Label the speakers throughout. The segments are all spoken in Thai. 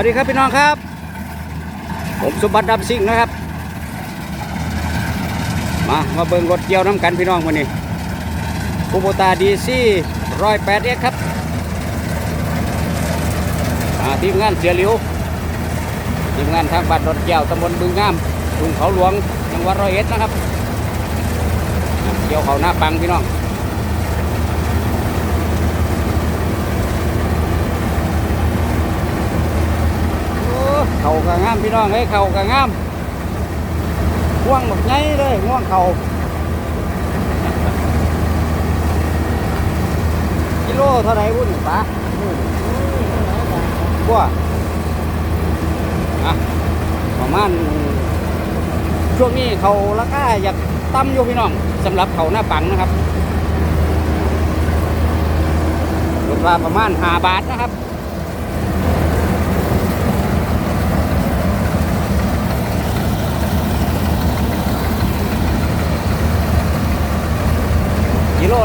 Speaker 1: วัสดีครับพี่น้องครับ ผมสมบัติดำซิ่งนะครับ มามาเบิ่งรถเกี่ยวน้ำกันพี่น้องวันนี้คูโบตาดีซี่ร้อยแปดเอ็กครับอ่าทีมงานเสียหลิวทีมงานทางบ้านรถเกี่ยวตำบลบึงงามกรุงเขาหลวงจังหวัดร้อยเอ็ดนะครับ เกี่ยวเขาหน้าปังพี่น้อง โอ้ เขากะงามพี่น้องเอ้ยเขากะงามง่วงหมดไงเลยง่วงเขากิโลเท่าไหร่บุญปะกวอะประมาณช่วงนี้เขาราคาอยากต่ำอยู่พี่น้องสำหรับเขาหน้าปังนะครับรถว่าประมาณห้าบาทนะครับ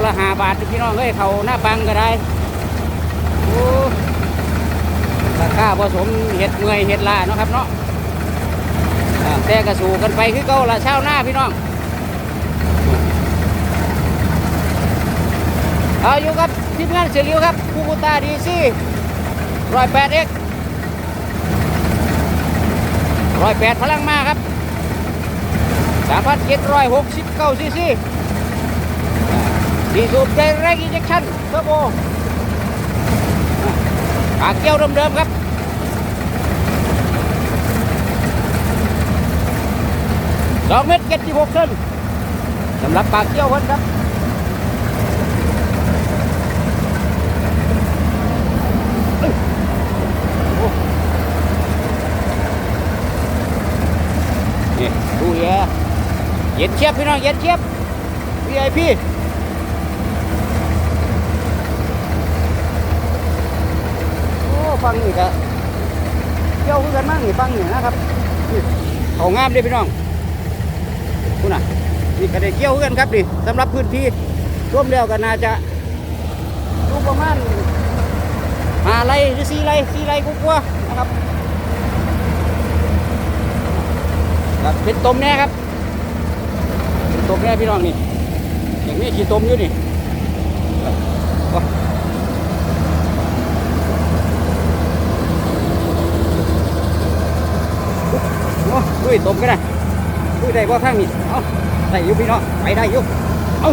Speaker 1: ละหาบาทพี่น้องเอ้ยเขาหน้าปังก็ได้โอ้ราคาผสมเห็ดเมื่อยเห็ดลาเนาะครับเนาะแต่กระสูกันไปคือเก่าละเช้าหน้าพี่น้องเอาอยู่กับทีมงานเสียริวครับคูบูตาดีซี่ร้อยแปดเอ็กร้อยแปดพลังมาครับสามพันเจ็ดร้อยหกสิบเก้าซีซี ดีสูบใจแรงอินเจคชั่นเทอร์โบปาเกี้ยวเดิมๆครับสองเมตรเจ็ดสิบหกเซนสำหรับปากเกี้ยวเพิ่นครับนี่ดูแย่เย็นเชียบพี่น้องเย็นเชียบ VIP โอ้ ฟังนี่ก็เกี่ยวคือกันมากนี่ฟังนี่นะครับเขางามเด้พี่น้องคุณน่ะนี่ก็ได้เกี่ยวคือกันครับนี่สำหรับพื้นที่ร่วมแล้วก็น่าจะดูประมาณหาไรหรือสี่ไรสี่ไร่กว่าๆนะครับครับเป็นตมแน่ครับเป็นตมแน่พี่น้องนี่อย่างนี้ขี้ต้มอยู่นี่โอ้ โอ้ดุ ยตมก็ได้ดุยได้บ่ทางนี้เอาได้ยู่พี่น้องไปได้ยู่เอา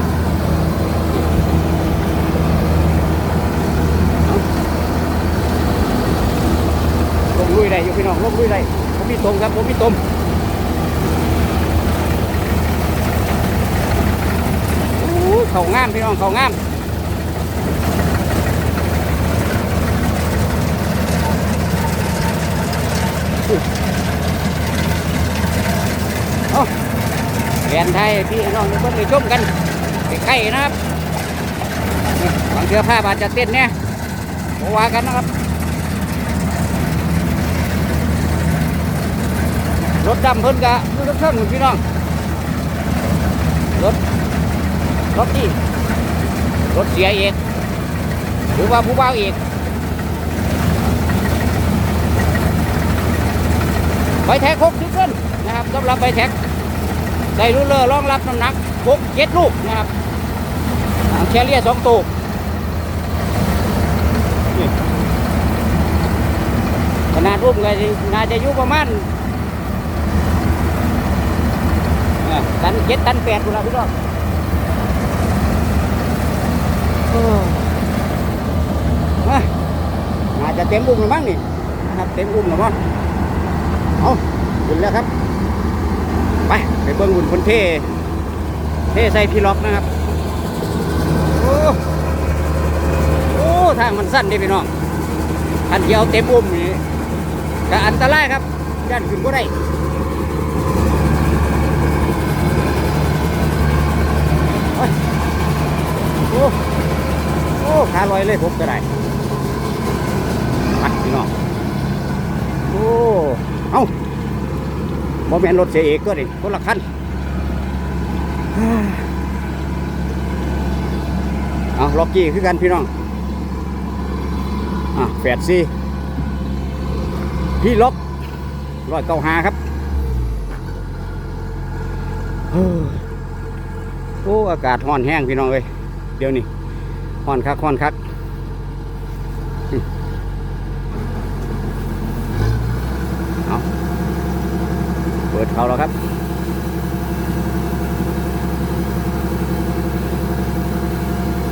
Speaker 1: ลงลุยได้ยู่พี่น้องลงลุยได้ผมมีตมครับผมมีตมโอ้ยเขางามพี่น้องเขางาม เรียนไทยพี่น้องเพิ่งไปชมกันใกล้ๆนะครับบางเทือผ้าบาดจะเต้นเนี่ยบว่ากันนะครับ รถดำเพิ่นกะดูทุกท่านพี่น้อง รถ รถที่ รถเสียเอกหรือว่าผู้บ่าวเอกไปแท็กหกสิบเส้นนะครับสำหรับไปแท็ก ใส่รูเลอร์รองรับน้ำหนักหกเจ็ดลูกนะครับอ่าแคเรียสองตัวนี่ขนาดรูปเลยน่าจะอยู่ประมาณตันเจ็ดตันแปดกูละพี่น้องอ้อะน่าจะเต็มอุ้มหรือมั้งนี่นะครับเต็มอุ้มหรือมั้งเอาขึ้นแล้วครับ ไปไปเบิ้งหุ่นคนเท่เท่ใส่พี่ล็อกนะครับ โอ้โอ้ทางมันสั้นดิพี่น้องอันเดียวเต็มอุ้มนี่ก็อันตรายครับย่านขึ้นก็ได้โอ้โอ้ขาลอยเลยผมก็ได้ไปพี่น้องโอ้ เอ้า บอแมนรถเสียเอกก็ดิคนละคันเอาล็อกกี้คือกันพี่น้อง อะแฝดซีพี่ล็อกร้อยเก้าหาครับโอ้อากาศห้อนแห้งพี่น้องเอ้ยเดี๋ยวนี้ห้อนคักห้อนคักอืมเอาเปิดเขาแล้วครับ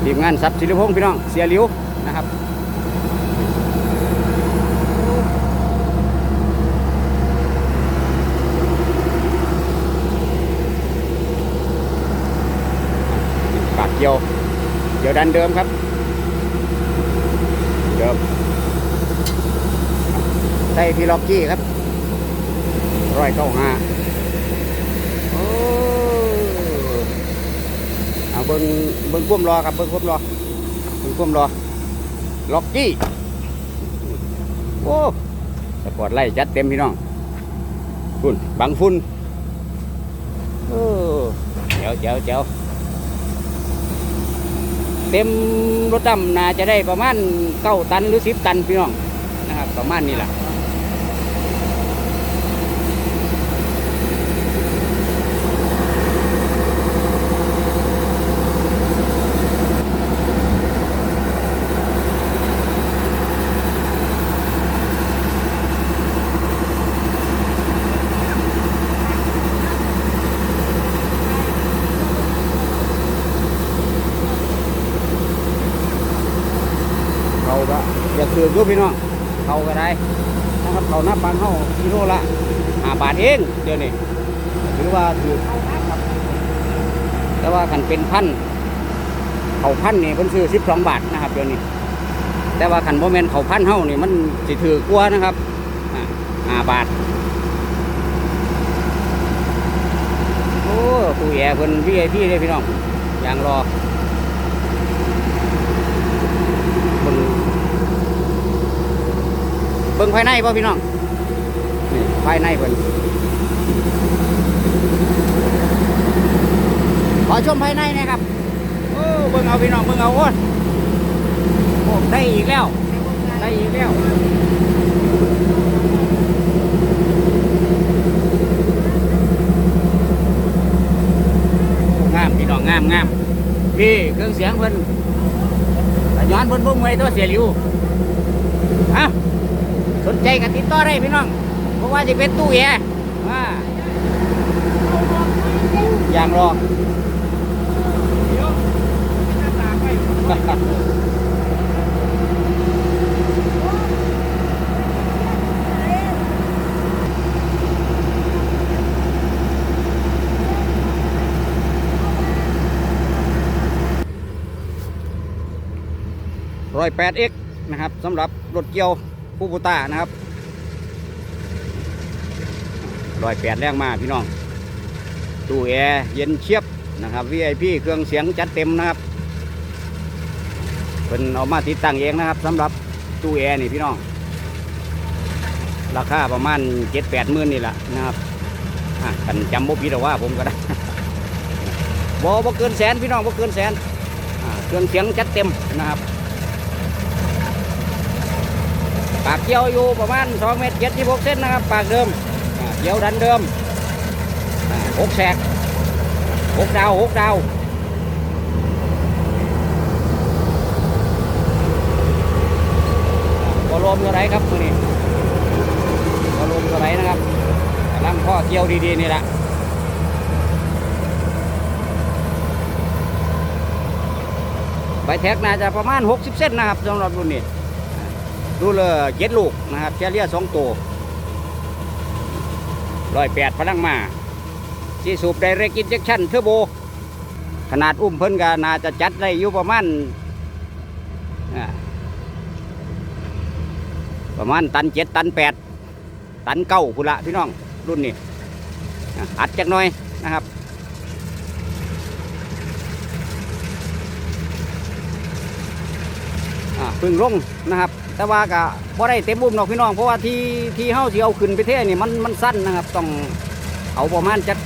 Speaker 1: ทีมงานสับศิลพงศ์พี่น้อง เสียหลิวนะครับปากเกียวเกียวดันเดิมครับ เดิมใส่พี่ล็อกกี้ครับ ร้อยเก้าห้าโอ้เอาเบิ้งเบิ้งควมรอครับเบิ้งควมรอเบิ้งควมรอ ล็อกกี้โอ้สปอร์ตไล่จัดเต็มพี่น้องฝุ่นบังฝุ่นโอ้เจ๋วเจ๋วเจ๋วเต็มรถดำน่าจะได้ประมาณเก้าตันหรือสิบตันพี่น้องนะครับ ประมาณนี้แหละเขาก็ อย่าถือด้วยพี่น้องเขาก็ได้นะครับเขาหน้าปังเขากิโลละห้าบาทเองเดี๋ยวนี้ถือว่าถือครับแต่ว่าขันเป็นพันเขาพันนี่เพิ่นซื้อสิบสองบาทนะครับเดี๋ยวนี้แต่ว่าขันโมเมนเขาพันเฮานี่มันสิถือกว่านะครับอ่าห้าบาทโอ้ตู้แอร์เพิ่นพี่ไอพี่เลยพี่น้องยางรอเบิ่ง เบิ่งภายในป่พี่น้องนี่ภายในเพิ่นขอชมภายในนะครับโอ้เบิ่งเอาพี่น้องเบิ่งเอาโอ้โอ้ได้อีกแล้ว ได้อีกแล้วงามพี่น้องงามงามพี่เครื่องเสียงเพิ่นย้อนเพิ่นพุ่งไว้ตัวเสียหลิวฮะ สนใจกันติดต่อได้พี่น้องเพราะว่าจะเป็นตู้แอร์ว่าอย่างรอร้อยแปดเอ็กนะครับสำหรับรถเกี่ยว คูบูต้านะครับรอยแปดแรงมาพี่น้อง ตู้แอร์เย็นเชียบนะครับ VIP เครื่องเสียงจัดเต็มนะครับเป็นเอามาติดตั้งเองนะครับสำหรับตู้แอร์นี่พี่น้อง ราคาประมาณเจ็ดแปดหมื่นนี่แหละนะครับอะกันจำบ่ผิดหรอว่าผมก็ได้บ่บ่เกินแสนพี่น้องบ่เกินแสนเครื่องเสียงจัดเต็มนะครับ ปากเกี่ยวอยู่ประมาณ2เมตร76เซนนะครับ ปากเดิมเกี่ยวดันเดิมหกแสกหกดาวหกดาวก็รวมเท่าไหรครับมือนี้ก็รวมเท่าไหรนะครับกำลังข้อเกี่ยวดีๆนี่แหละใบแท็กน่าจะประมาณ 60 เส้นนะครับสำหรับรุ่นนี้ ดูเลยเจ็ดลูกนะครับแคเรียสองตัวร้อยแปดพลังมาที่สูบไดเรกอินเจคชั่นเทอร์โบ ขนาดอุ้มเพิ่นก็น่าจะจัดได้อยู่ประมาณประมาณตันเจ็ดตันแปดตันเก้าพุละพี่น้องรุ่นนี้อะอัดจักหน่อยนะครับอ่าเพึ่งลงนะครับ แต่ว่าก็บ่ได้เต็มบุ่มหรอกพี่น้อง เพราะว่าที่ที่เฮาสิเอาขึ้นไปเท่นี่มันมันสั้นนะครับ ต้องเอาประมาณจัก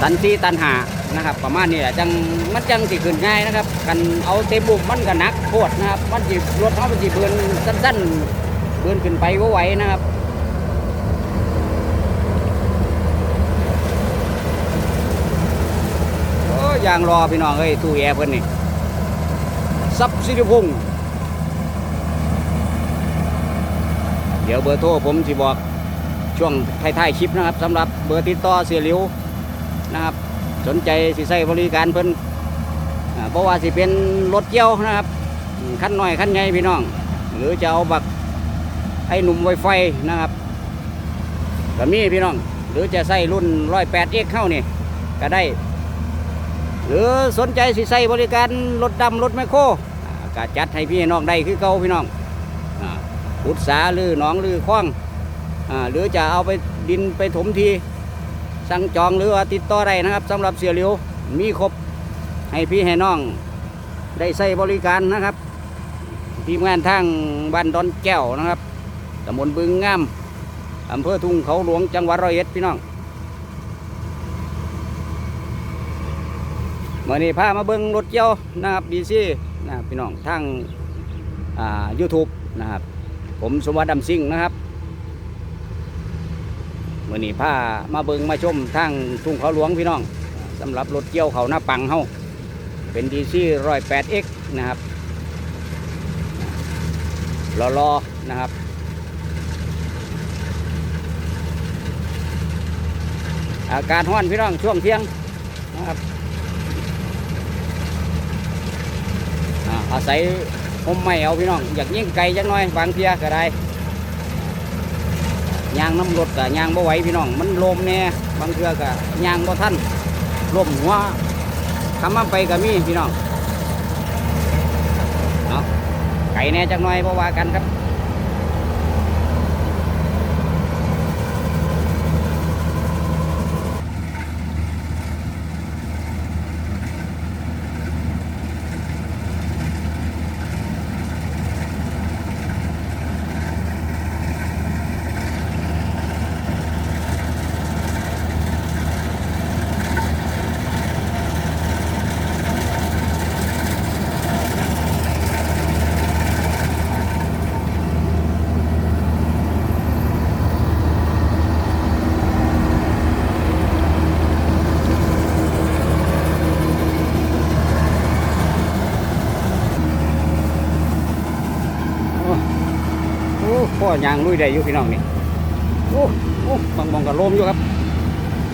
Speaker 1: ตันสี่ตันหานะครับ ประมาณนี้แหละจังมันจังสิขึ้นง่ายนะครับกันเอาเต็มบุกมันก็หนักโคตรนะครับ มันสิรถเขามันสิเบือนสั้นๆเบือนขึ้นไปว่ไหวนะครับโอ้ยางรอพี่น้องเอ้ยตู้แอร์เพิ่นนี่ ซับสิริพงษ์เดี๋ยวเบอร์โทรผมสิบอกช่วงท้ายๆคลิปนะครับสำหรับเบอร์ติดต่อเสียหลิวนะครับ สนใจสิใช้บริการเพิ่นอ่าเพราะว่าสิเป็นรถเกี่ยวนะครับขั้นหน้อยขั้นใหญ่พี่น้อง หรือจะเอาบักไอ้หนุ่มไวไฟนะครับก็มีพี่น้อง หรือจะใส่รุ่นร้อยแปดเอ็กเข้านี่ก็ได้ หรือสนใจสิใส่บริการรถดำรถแมโครอ่าก็จัดให้พี่น้องได้คือเก่าพี่น้องอ่าอุตสาหรือหนองหรือคล้องหรือจะเอาไปดินไปถมทีสั่งจองหรือว่าติดต่อได้นะครับสำหรับเสียเหลียวมีครบให้พี่ให้น้องได้ใส่บริการนะครับทีมงานทางบ้านดอนแก้วนะครับตำบลบึงงามอำเภอทุ่งเขาหลวงจังหวัดร้อยเอ็ดพี่น้อง เมื่อนี้พามาเบิ้งรถเกี่ยวนะครับดีซีนะครับพี่น้องทางอ่า YouTube นะครับ ผมสมวัติดำซิ่งนะครับมื่อนี้พามาเบิ้งมาชมทางทุ่งเขาหลวงพี่น้องสำหรับรถเกี่ยวเขาหน้าปังเฮาเป็นดีซีร้อยแปดเอ็กนะครับรอรอๆนะครับอากาศห้อนพี่น้องช่วงเที่ยงนะครับ อาศัยผมไม่เอาพี่น้อง อยากยิ่งไกลจังหน่อยบางเทียก็ได้ยางน้ำรถกับยางบ่ไหวพี่น้อง มันลมแน่บางเทื่อกับยางบ่ทันลมหัวคำมาไปกับมีพี่น้องเนาไก่แน่จักหน่อยเพราะว่ากันครับโอ้ อ้พ่อยางลุยได้อยู่พี่น้องนี่โอ้โอ้บางมองกับลมอยู่ครับ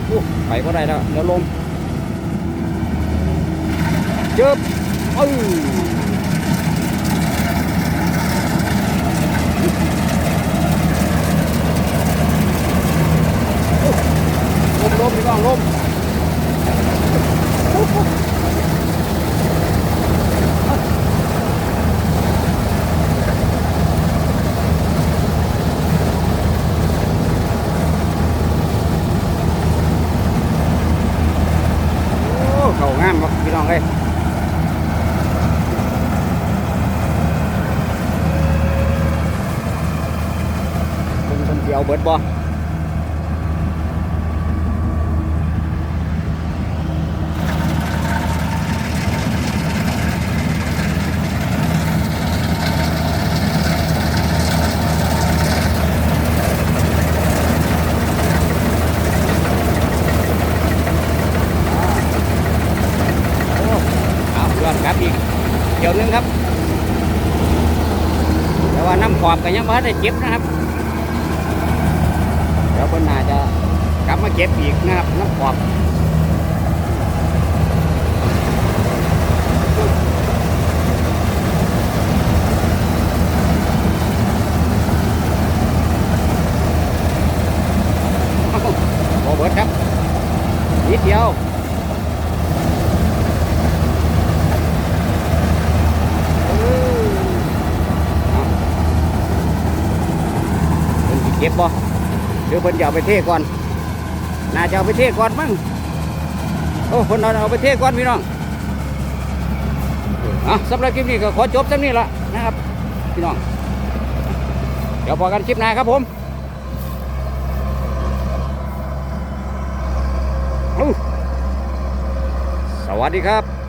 Speaker 1: โอ้ไปก็ได้แล้วเดี๋ยวลมเจ็บเอ้ยลมลมพี่น้องลม โอ้เขางามบ่พี่น้องเอ้ยคนคนเดียวเบิดบ่โอ้เอาย้อนกลับอีกเดี๋ยวหนึงครับ แต่ว่าน้ำขอบก็ยังไม่ได้เก็บนะครับ เดี๋ยวคนน่าจะกลับ มาเก็บอีกนะครับน้ำขอบเอ้าบ่เดครับนิดเดียวเพิ่นเก็บบ่หรือเพิ่นจะเอาไปเทก่อน น่าจะเอาไปเทก่อนมั้งโอ้คนเราเอาไปเทก่อนพี่น้องอะสำหรับคลิปนี้ก็ขอจบสำนี้ละนะครับ พี่น้อง เดี๋ยวพอกันคลิปหน้าครับผมสวัสดีครับ